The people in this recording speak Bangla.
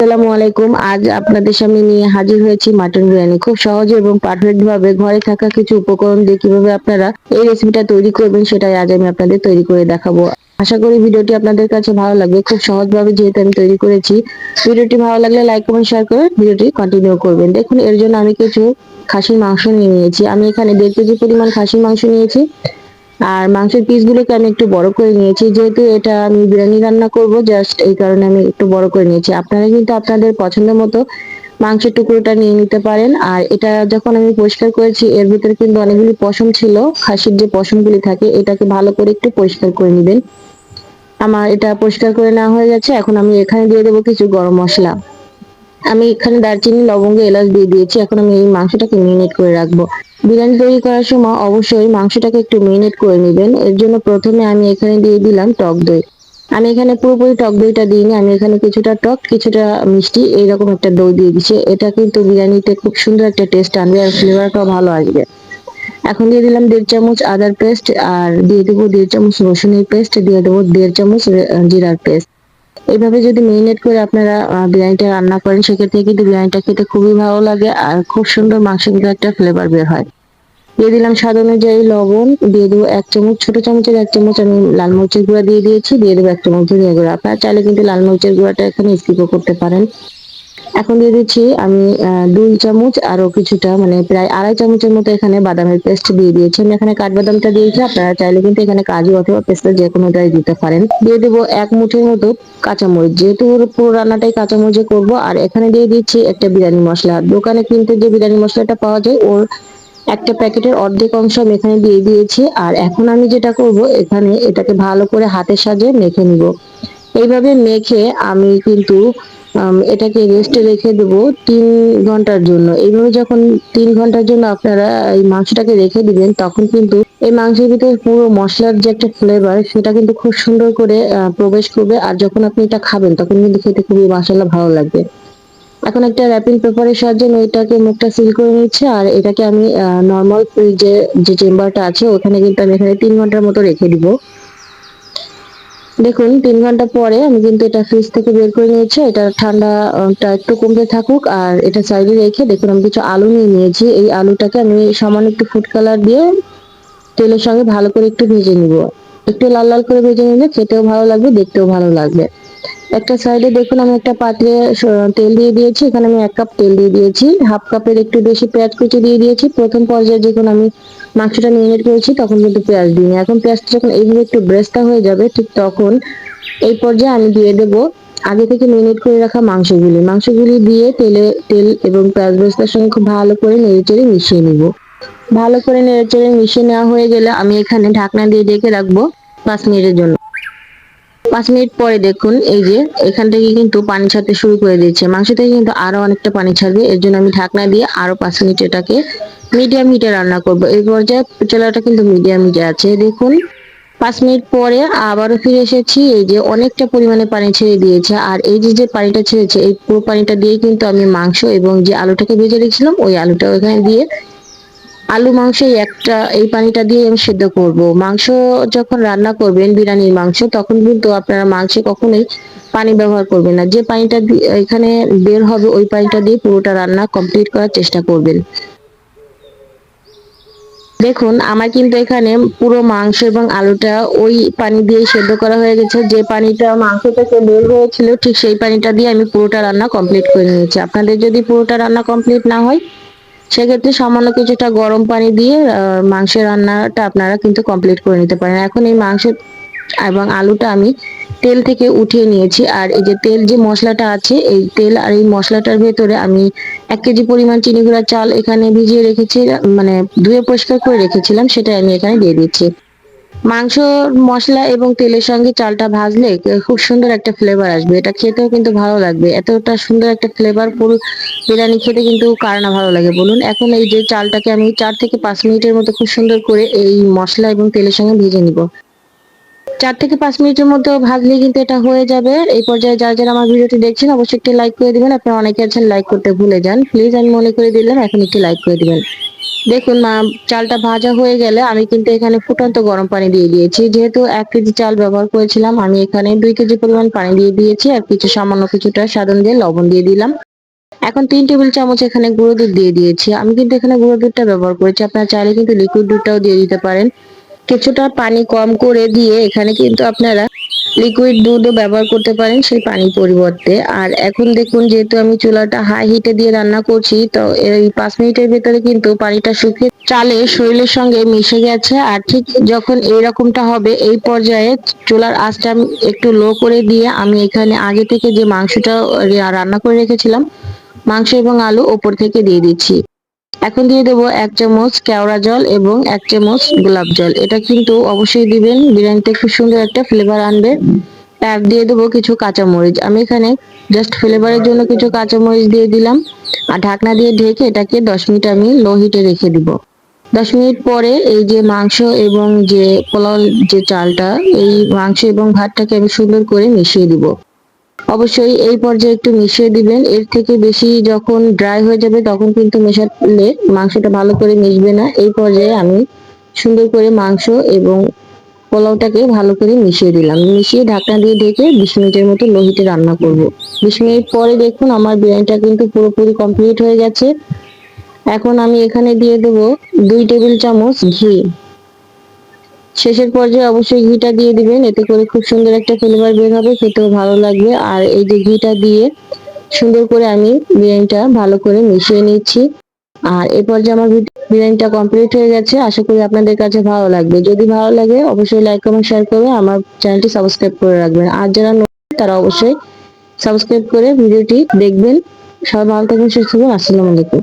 আসসালামু আলাইকুম। আজ আপনাদের সামনে নিয়ে হাজির হয়েছি মাটন বিরিয়ানি। খুব সহজে এবং পারফেক্ট ভাবে ঘরে থাকা কিছু উপকরণ দিয়ে কীভাবে আপনারা এই রেসিপিটা তৈরি করবেন সেটাই আজ আমি আপনাদের তৈরি করে দেখাবো। আশা করি ভিডিওটি আপনাদের কাছে ভালো লাগবে। খুব সহজভাবে যেহেতু আমি তৈরি করেছি, ভিডিওটি ভালো লাগলে লাইক কমেন্ট শেয়ার করে ভিডিওটি কন্টিনিউ করবেন। দেখুন, এর জন্য আমি কিছু খাসির মাংস নিয়ে নিয়েছি। আমি এখানে দেড় কেজি পরিমাণ খাসির মাংস নিয়েছি। আর মাংসের পিসগুলোকে আমি একটু বড় করে নিয়েছি, যেহেতু এটা আমি বিরিয়ানি রান্না করব জাস্ট এই কারণে আমি একটু বড় করে নিয়েছি। আপনারা কিন্তু আপনাদের পছন্দ মতো মাংসের টুকরোটা নিয়ে নিতে পারেন। আর এটা যখন আমি পরিষ্কার করেছি, এর ভিতরে কিন্তু অনেকগুলি পশম ছিল, খাসির যে পশমগুলি থাকে, এটাকে ভালো করে একটু পরিষ্কার করে নেবেন। আমার এটা পরিষ্কার করে নেওয়া হয়ে গেছে, এখন আমি এখানে দিয়ে দেবো কিছু গরম মশলা। আমি এখানে দারচিনি, লবঙ্গ, এলাচ দিয়ে দিয়েছি। এখন আমি এই মাংসটাকে মেরিনেট করে রাখব। বিরিয়ানি তৈরি করার সময় অবশ্যই মাংসটাকে একটু মেরিনেট করে নেবেন। এর জন্য প্রথমে আমি এখানে দিয়ে দিলাম টক দই। আমি এখানে পুরোপুরি টক দইটা দিইনি। আমি এখানে কিছুটা টক, কিছুটা মিষ্টি, এইরকম একটা দই দিয়ে দিচ্ছি। এটা কিন্তু বিরিয়ানিতে খুব সুন্দর একটা টেস্ট আনবে আর ফ্লেভারটাও ভালো আসবে। এখন দিয়ে দিলাম দেড় চামচ আদার পেস্ট আর দিয়ে দেবো দেড় চামচ রসুনের পেস্ট দিয়ে দেবো দেড় চামচ জিরার পেস্ট এইভাবে যদি মেরিনেট করে আপনারা বিরিয়ানিটা রান্না করেন, সেক্ষেত্রে কিন্তু বিরিয়ানিটা খেতে খুবই ভালো লাগে আর খুব সুন্দর মাংসের ভিতরে একটা ফ্লেভার বের হয়। দিয়ে দিলাম স্বাদ অনুযায়ী লবণ, দিয়ে দেবো এক চামচ, ছোট চামচের এক চামচ আমি লাল মরিচের গুঁড়া দিয়ে দিয়েছি, দিয়ে দেবো এক চামচ ধনিয়া গুঁড়া। আপনারা চাইলে কিন্তু লাল মরিচের গুঁড়াটা এখানে স্কিপও করতে পারেন। এখন দিয়ে দিচ্ছি আমি দুই চামচ আরও কিছুটা মানে প্রায় আড়াই চামচের মতো এখানে বাদামের পেস্ট দিয়ে দিয়েছি। আমি এখানে কাঠবাদামটা দিয়েছি, আপনারা চাইলে কিন্তু এখানে কাজু অথবা পেস্তা যে কোনোটাই দিতে পারেন। দিয়ে দেবো এক মুঠের মতো কাঁচামরিচ। যেহেতু পুরো রান্নাটাই কাঁচামরিচে করব, আর এখানে দিয়ে দিচ্ছি একটা বিরিয়ানি মশলা। দোকানে কিন্তু যে বিরিয়ানি মশলাটা পাওয়া যায়, ওর একটা প্যাকেটের অর্ধেক অংশ আমি এখানে দিয়ে দিয়েছি। আর এখন আমি যেটা করব, এখানে এটাকে ভালো করে হাতের সাজে মেখে নিব। এইভাবে মেখে আমি কিন্তু এটাকে রেস্টে রেখে দেবো তিন ঘণ্টার জন্য। এইভাবে যখন তিন ঘণ্টার জন্য আপনারা এই মাংসটাকে রেখে দিবেন, তখন কিন্তু এই মাংসের ভিতরে পুরো মশলার যে একটা ফ্লেভার সেটা কিন্তু খুব সুন্দর করে প্রবেশ করবে। আর যখন আপনি এটা খাবেন, তখন কিন্তু খেতে খুবই মশলা ভালো লাগবে। এখন একটা র্যাপিং পেপারের সাহায্যে আমি এটাকে মুখটা সিল করে নিচ্ছি, আর এটাকে আমি নর্মাল ফ্রিজে যে চেম্বারটা আছে, ওখানে কিন্তু আমি এখানে তিন ঘণ্টার মতো রেখে দিব। দেখুন, তিন ঘণ্টা পরে আমি কিন্তু এটা ফ্রিজ থেকে বের করে নিয়েছি। এটা ঠান্ডাটা একটু কমতে থাকুক, আর এটা সাইডে রেখে দেখুন, আমি কিছু আলু নিয়ে নিয়েছি। এই আলুটাকে আমি সামান্য একটু ফুড কালার দিয়ে তেলের সঙ্গে ভালো করে একটু ভেজে নিব। একটু লাল লাল করে ভেজে নিলে খেতেও ভালো লাগবে, দেখতেও ভালো লাগবে। একটা সাইডে দেখুন, আমি একটা পাত্রে তেল দিয়ে দিয়েছি। এখানে আমি এক কাপ তেল দিয়ে দিয়েছি। হাফ কাপের একটু বেশি পেঁয়াজ কুচি দিয়ে দিয়েছি। প্রথম পর্যায়ে যখন আমি মাংসটা মেরিনেট করেছি, তখন কিন্তু পেঁয়াজ দিইনি। এখন পেঁয়াজটা যখন এইভাবে একটু ব্রেস্তা হয়ে যাবে, ঠিক তখন এই পর্যায়ে আমি দিয়ে দেব আগে থেকে মেরিনেট করে রাখা মাংসগুলি। মাংসগুলি দিয়ে তেলে, তেল এবং পেঁয়াজ ব্রেস্তার সঙ্গে খুব ভালো করে নেড়ে চেড়ে মিশিয়ে নিব। ভালো করে নেড়ে চেড়ে মিশিয়ে নেওয়া হয়ে গেলে আমি এখানে ঢাকনা দিয়ে ডেকে রাখব পাঁচ মিনিটের জন্য। পাঁচ মিনিট পরে দেখুন, এই যে এখান থেকে কিন্তু পানি ছাড়তে শুরু করে দিয়েছে মাংস থেকে কিন্তু আরও অনেকটা পানি ছাড়বে। এর জন্য আমি ঢাকনা দিয়ে আরও পাঁচ মিনিট এটাকে মিডিয়াম হিটে রান্না করব। এই পর্যায়ে চুলাটা কিন্তু মিডিয়াম হিটে আছে। দেখুন, পাঁচ মিনিট পরে আবারও ফিরে এসেছি। এই যে অনেকটা পরিমাণে পানি ছেড়ে দিয়েছে। আর এই যে যে পানিটা ছেড়েছে, এই পুরো পানিটা দিয়ে কিন্তু আমি মাংস এবং যে আলুটাকে ভেজে রেখেছিলাম, ওই আলুটা ওখানে দিয়ে আলু মাংস একটা, এই পানিটা দিয়ে আমি সেদ্ধ করব। মাংস যখন রান্না করবেন, বিরিয়ানির মাংস, তখন কিন্তু আপনারা মাংসে কখনোই পানি ব্যবহার করবেন না। যে পানিটা এখানে বের হবে, ওই পানিটা দিয়ে পুরোটা রান্না কমপ্লিট করার চেষ্টা করবেন। দেখুন, আমার কিন্তু এখানে পুরো মাংস এবং আলুটা ওই পানি দিয়ে সেদ্ধ করা হয়ে গেছে। যে পানিটা মাংস থেকে বের হয়েছিল, ঠিক সেই পানিটা দিয়ে আমি পুরোটা রান্না কমপ্লিট করে নিয়েছি। আপনাদের যদি পুরোটা রান্না কমপ্লিট না হয় সেক্ষেত্রে সামান্য কিছুটা গরম পানি দিয়ে মাংসের রান্নাটা আপনারা কিন্তু কমপ্লিট করে নিতে পারেন। এখন এই মাংস এবং আলুটা আমি তেল থেকে উঠিয়ে নিয়েছি। আর এই যে তেল, যে মশলাটা আছে, এই তেল আর এই মশলাটার ভেতরে আমি এক কেজি পরিমাণ চিনি গুঁড়া চাল এখানে ভিজিয়ে রেখেছি মানে ধুয়ে পরিষ্কার করে রেখেছিলাম সেটা আমি এখানে দিয়ে দিচ্ছি। মাংস, মশলা এবং তেলের সঙ্গে চালটা ভাজলে খুব সুন্দর একটা ফ্লেভার আসবে। এটা খেতেও কিন্তু ভালো লাগবে। এতটা সুন্দর একটা ফ্লেভার ফুল বিরিয়ানি খেতে কিন্তু কার না ভালো লাগে বলুন। এখন এই যে চালটাকে আমি চার থেকে পাঁচ মিনিটের মতো খুব সুন্দর করে এই মশলা এবং তেলের সঙ্গে ভেজে নিব। চার থেকে পাঁচ মিনিটের মধ্যে ভাজলে কিন্তু এটা হয়ে যাবে। এই পর্যায়ে যারা যারা আমার ভিডিওটি দেখছেন, অবশ্যই একটি লাইক করে দিবেন। আপনারা অনেকে আছেন লাইক করতে ভুলে যান। প্লিজ আমি মনে করে দিলাম, এখন একটি লাইক করে দিবেন। দেখুন মা, চালটা ভাজা হয়ে গেলে আমি কিন্তু এখানে ফুটন্ত গরম পানি দিয়ে দিয়েছি। যেহেতু এক কেজি চাল ব্যবহার করেছিলাম, আমি এখানে দুই কেজি পরিমাণ পানি দিয়ে দিয়েছি আর কিছু সামান্য কিছুটা সাধন দিয়ে লবণ দিয়ে দিলাম। এখন তিন টেবিল চামচ এখানে গুঁড়ো দুধ দিয়ে দিয়েছি। আমি কিন্তু এখানে গুঁড়ো দুধটা ব্যবহার করেছি। আপনারা চাইলে কিন্তু লিকুইড দুধটাও দিয়ে দিতে পারেন। কিছুটা পানি কম করে দিয়ে এখানে কিন্তু আপনারা লিকুইড দুধও ব্যবহার করতে পারেন সেই পানির পরিবর্তে। আর এখন দেখুন, যেহেতু আমি চুলাটা হাই হিটে দিয়ে রান্না করছি, তো এই পাঁচ মিনিটের ভেতরে কিন্তু পানিটা শুকিয়ে চালে শরীরের সঙ্গে মিশে গেছে। আর ঠিক যখন এইরকমটা হবে, এই পর্যায়ে চুলার আঁচটা একটু লো করে দিয়ে আমি এখানে আগে থেকে যে মাংসটা রান্না করে রেখেছিলাম, মাংস এবং আলু ওপর থেকে দিয়ে দিচ্ছি। এখন দিয়ে দেবো এক চামচ কেওড়া জল এবং এক চামচ গোলাপ জল। এটা কিন্তু অবশ্যই দিবেন, বিরিয়ানিতে খুব সুন্দর একটা ফ্লেভার আনবে। আর দিয়ে দেবো কিছু কাঁচামরিচ। আমি এখানে জাস্ট ফ্লেভারের জন্য কিছু কাঁচামরিচ দিয়ে দিলাম। আর ঢাকনা দিয়ে ঢেকে এটাকে দশ মিনিট আমি লো হিটে রেখে দিব। দশ মিনিট পরে এই যে মাংস এবং যে পোলাও যে চালটা, এই মাংস এবং ভাতটাকে আমি সুন্দর করে মিশিয়ে দিব। অবশ্যই এই পর্যায়ে একটু মিশিয়ে দিবেন। এর থেকে বেশি যখন ড্রাই হয়ে যাবে, তখন কিন্তু মেশালে মাংসটা ভালো করে মিশবে না। এই পর্যায়ে আমি সুন্দর করে মাংস এবং পোলাওটাকে ভালো করে মিশিয়ে দিলাম। মিশিয়ে ঢাকনা দিয়ে ঢেকে বিশ মিনিটের মতো লোহিতে রান্না করব। বিশ মিনিট পরে দেখুন আমার বিরিয়ানিটা কিন্তু পুরোপুরি কমপ্লিট হয়ে গেছে। এখন আমি এখানে দিয়ে দেবো দুই টেবিল চামচ ঘি। শেষের পর্যায়ে অবশ্যই ঘিটা দিয়ে দিবেন। এতে করে খুব সুন্দর একটা ফ্লেভার বের হবে, খেতেও ভালো লাগবে। আর এই যে ঘিটা দিয়ে সুন্দর করে আমি বিরিয়ানিটা ভালো করে মিশিয়ে নিচ্ছি। আর এই পর্যায়ে আমার বিরিয়ানিটা কমপ্লিট হয়ে গেছে। আশা করি আপনাদের কাছে ভালো লাগবে। যদি ভালো লাগে, অবশ্যই লাইক কমেন্ট শেয়ার করে আমার চ্যানেলটি সাবস্ক্রাইব করে রাখবেন। আর যারা নতুন, তারা অবশ্যই সাবস্ক্রাইব করে ভিডিওটি দেখবেন। সবাই ভালো থাকবেন, সুস্থ থাকবেন। আসসালামু আলাইকুম।